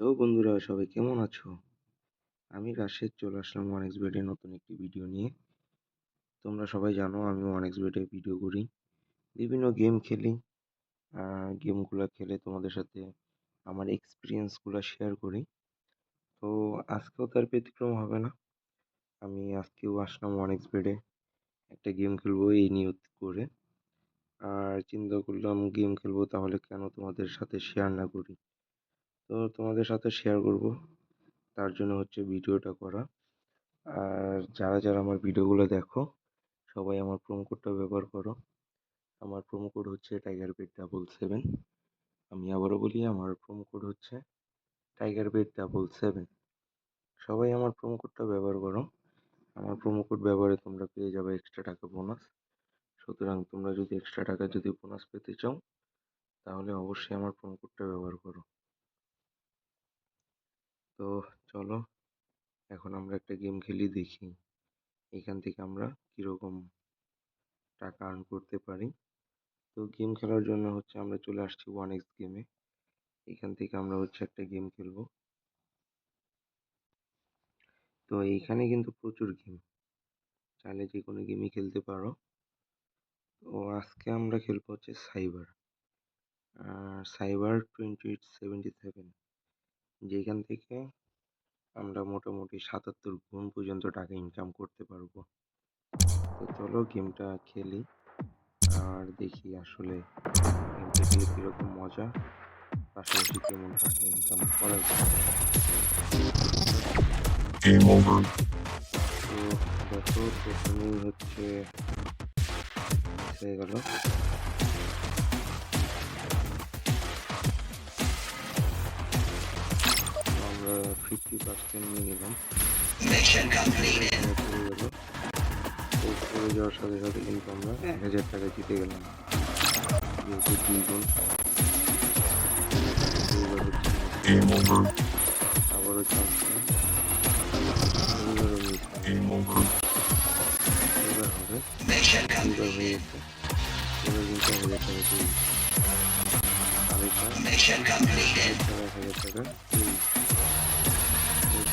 Hello বন্ধুরা, সবাই কেমন আছো? আমি রাশেদ, চলে আসলাম ওয়ান এক্স বেডে নতুন একটি ভিডিও নিয়ে। তোমরা সবাই জানো, আমি ওয়ান এক্স বেডে ভিডিও করি। বিভিন্ন গেম খেলি। গেমগুলো খেলে তোমাদের সাথে আমার এক্সপিরিয়েন্সগুলো শেয়ার করি। তো আজকেও তার ব্যতিক্রম হবে না। আমি আজকেও আসলাম ওয়ান এক্স বেডে একটা গেম খেলব, এই নিয়ত করে। আর চিন্তা করলাম গেম খেলব তাহলে কেন তোমাদের সাথে শেয়ার না করি? তো তোমাদের সাথে শেয়ার করব। তার জন্য হচ্ছে ভিডিওটা করা। আর যারা যারা আমার ভিডিওগুলো দেখো, সবাই আমার প্রোমো কোডটা ব্যবহার করো। আমার প্রোমো কোড হচ্ছে টাইগার বেড ডাবল সেভেন আমি আবারও বলি, আমার প্রোমো কোড হচ্ছে টাইগার বেড ডাবল সেভেন সবাই আমার প্রোমো কোডটা ব্যবহার করো। আমার প্রোমো কোড ব্যবহারে তোমরা পেয়ে যাবে এক্সট্রা টাকা বোনাস সুতরাং তোমরা যদি এক্সট্রা টাকা যদি বোনাস পেতে চাও, তাহলে অবশ্যই আমার প্রোমো কোডটা ব্যবহার করো। তো চলো, এখন আমরা একটা গেম খেলি, দেখি এখান থেকে আমরা কীরকম টাকা আর্ন করতে পারি। তো গেম খেলার জন্য হচ্ছে আমরা চলে আসছি ওয়ান এক্স গেমে এখান থেকে আমরা হচ্ছে একটা গেম খেলব। তো এইখানে কিন্তু প্রচুর গেম চাইলে যে কোনো গেমই খেলতে পারো। তো আজকে আমরা খেলব হচ্ছে cyber cyber twenty seventy seven যেখান থেকে আমরা মোটামুটি সাতাত্তর গুণ পর্যন্ত টাকা ইনকাম করতে পারব। তো চলো গেমটা খেলি আর দেখি আসলে গেমটা খেলে কীরকম মজা। পাশাপাশি কেমন টাকা ইনকাম করা যায়। তো দেখো প্রথমেই হচ্ছে হয়ে গেল। ফিফটি পার্সেন্ট নিলাম। পড়ে যাওয়ার সাথে সাথে কিন্তু আমরা এক হাজার টাকা জিতে গেলাম। যেহেতু দুই গুণ এবার হচ্ছে আবারও চান্স এবার হবে। এবার হয়ে গেছে। এবার কিন্তু এক হাজার টাকা আরেকটা আরেকটা এক হাজার টাকা পেয়ে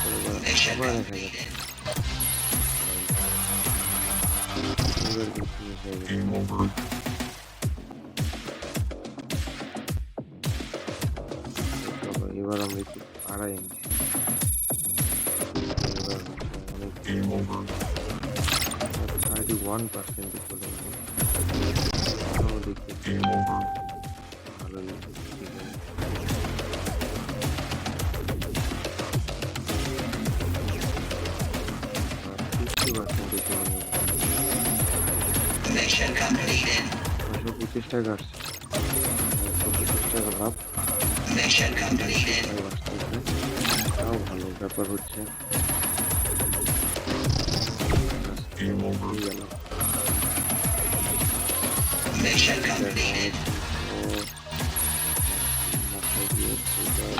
এরপর আবার আবার এক হাজার টাকা এবার কিন্তু মিস হয়ে গেছে চলো এবার আমরা একটু বাড়াই আনছি এবার হচ্ছে অনেক থার্টি ওয়ান পার্সেন্টে চলে গেল এখনও দেখতে ভালো লাগছে ঠিক আছে ফিফটি পার্সেন্টে চলে গেল ছশো পঁচিশ টাকা আসছে একশো পঁচিশ টাকা লাভ টাকায় বাঁচতেছে তাও ভালো ব্যাপার হচ্ছে এই গেল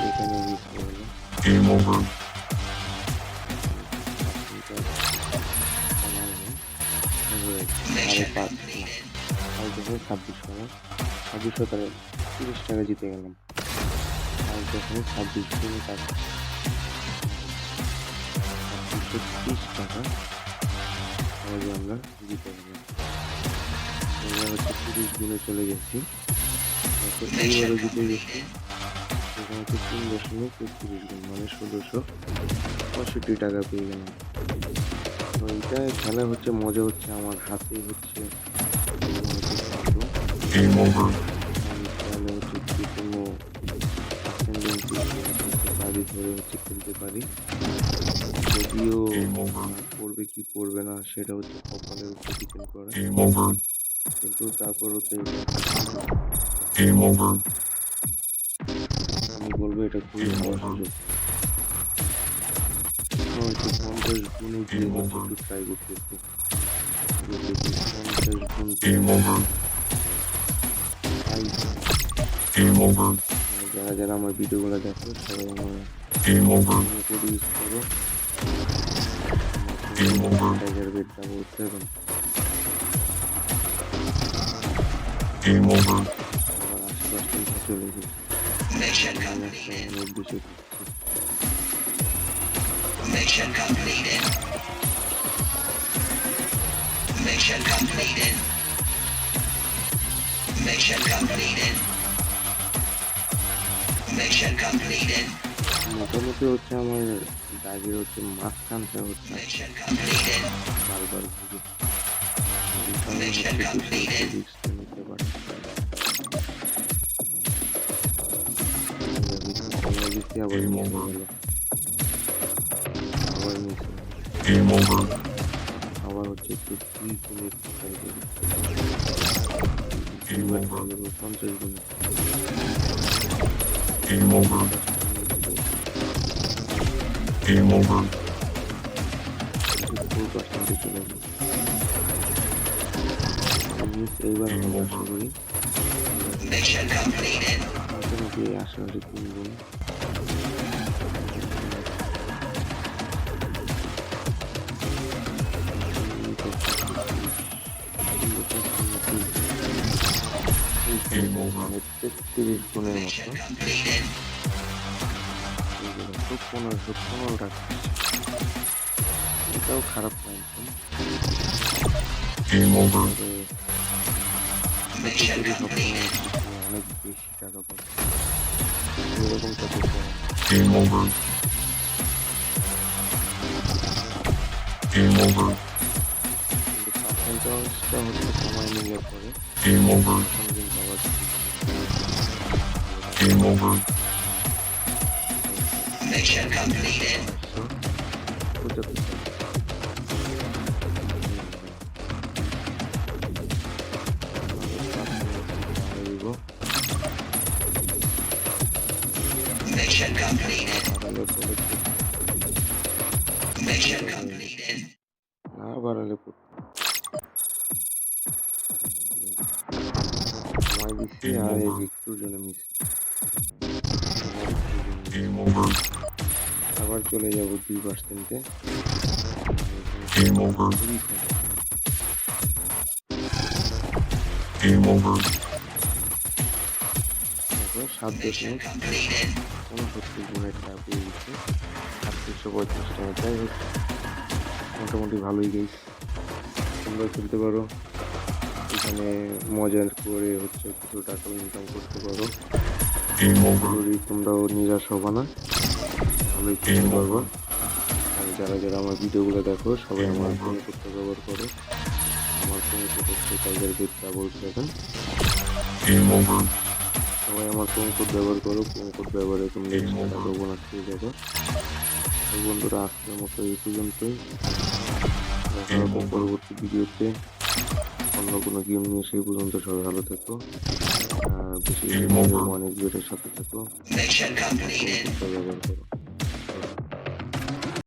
এখানে মিস হয়ে গেল সাড়ে পাঁচ আর যখন ছাব্বিশ টাকা ছাব্বিশশো টাকা তিরিশ টাকা জিতে গেলাম। আর যখন ছাব্বিশ দিনে টাকা ছাব্বিশশো তিরিশ টাকা। তাহলে আমরা জিতে গেলাম। এবার হচ্ছে তিরিশ দিনে চলে গেছি। এইবারও জিতে গেছি। এখানে হচ্ছে তিন দশমিক তেত্রিশ গুণ মানে ষোলোশো পঁয়ষট্টি টাকা পেয়ে গেলাম। তো এইটা খেলা হচ্ছে, মজা হচ্ছে, আমার হাতেই হচ্ছে। ধরে হচ্ছে খেলতে পারি যদিও পড়বে কি পড়বে না সেটা হচ্ছে কপালের উপর ডিপেন্ড করে কিন্তু তারপরও তো আমি বলব এটা খুবই ভালো সুযোগ হয়তো পঞ্চাশ গুণে গিয়ে একটু ট্রাই করতেছি পঞ্চাশ গুণ Game over. Jara jara mau video gula jatuh. Game over. Jadi seru. Game over. Tiger bed kamu seru. Game over. Mission completed. Mission completed. Mission completed. Mission completed. Mission completed. মোটামুটি হচ্ছে আমার দাগের হচ্ছে মাঝখানটা হচ্ছে Mission completed. বারবার ঘুরে এই কারণে হচ্ছে বেশি হচ্ছে রিস্কটা নিতে পারে সময় দিচ্ছি আবার মিস হয়ে গেল আবার মিস Game over. আবার হচ্ছে একটু দুই minute Game over. Game over. Game over. Game over. Mission completed. Thank you. Nefret bunu yapmak. Çok bunu çok bunu bırakmış. Bir de o karaplayın. Game over. Game over. Game over. Game over. Game over. Mission completed. Mission completed. Mission completed. Ah, baralho, pô. Mas viciar é Victor Dynamics. আবার চলে যাব দুই. Game over. সাত দশমিক উনসত্তর গুণের টাকা পেয়ে গেছে আটত্রিশশো পঁয়ত্রিশ টাকা যাই হোক মোটামুটি ভালোই গেছ তোমরা খেলতে পারো এখানে মজা করে হচ্ছে কিছু টাকা ইনকাম করতে পারো. যদি তোমরাও নিরাশ হবা না ভালোই খেলতে পারব আর যারা যারা আমার ভিডিওগুলো দেখো সবাই আমার ফোন করতে ব্যবহার করো। আমার ফোন করতে বেদ ডাবল সেভেন সবাই আমার ফোন কোড ব্যবহার করো ফোন কোড ব্যবহারে তুমি এক্সট্রা টাকা বোনাস পেয়ে যাবে তো বন্ধুরা আজকের মতো এই পর্যন্তই। দেখা পরবর্তী ভিডিওতে। অন্য কোনো গেম নিয়ে সেই পর্যন্ত সবাই ভালো থেকো। বেশি Game over. অনেক ভিডিওর সাথে থেকো Mission completed. ফোন কোডটা ব্যবহার করো